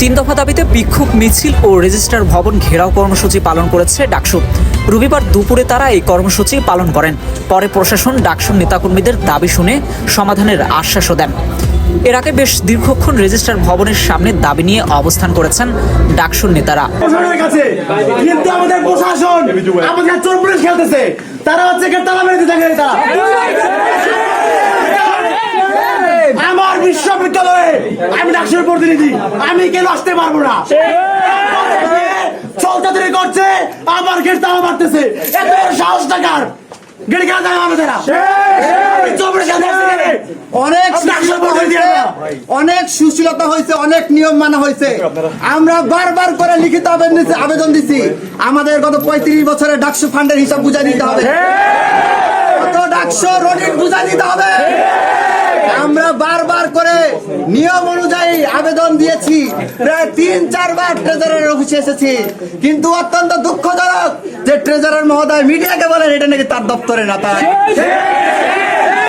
তিন দফা দাবিতে বিক্ষোভ মিছিল ও রেজিস্ট্রার ভবন ঘেরাও কর্মসূচি পালন করেছে ডাকসু। রবিবার দুপুরে তারা এই কর্মসূচি পালন করেন। পরে প্রশাসন ডাকসুর নেতাকর্মীদের দাবি শুনে সমাধানের আশ্বাসও দেন। এর আগে বেশ দীর্ঘক্ষণ রেজিস্ট্রার ভবনের সামনে দাবি নিয়ে অবস্থান করেছেন ডাকসুর নেতারা। আমাদের প্রশাসন আমাদের চোর পুলিশ খেলতেছে। তারা হচ্ছে মেরে তারা। বিশ্ববিদ্যালয়ে আমি ডাক্তার প্রতিনিধি। আমি কেন আসতে পারব না? চলচাতুরি করছে আমার মারতেছে এত সাহস টাকার অনেক সুশীলতা হয়েছে অনেক নিয়ম মানা হয়েছে। আমরা বারবার করে লিখিত আবেদন দিছি- আমাদের গত পঁয়ত্রিশ বছরের ডাকসু ফান্ডের হিসাব বুঝা দিতে হবে। কত ডাকসু রনিট বুঝা দিতে হবে। নিয়ম অনুযায়ী আবেদন দিয়েছি। প্রায় তিন চারবার ট্রেজারের অফিসে এসেছি। কিন্তু অত্যন্ত দুঃখজনক যে ট্রেজারের মহোদয় মিডিয়াকে বলেন, এটা নাকি তার দপ্তরে না তার।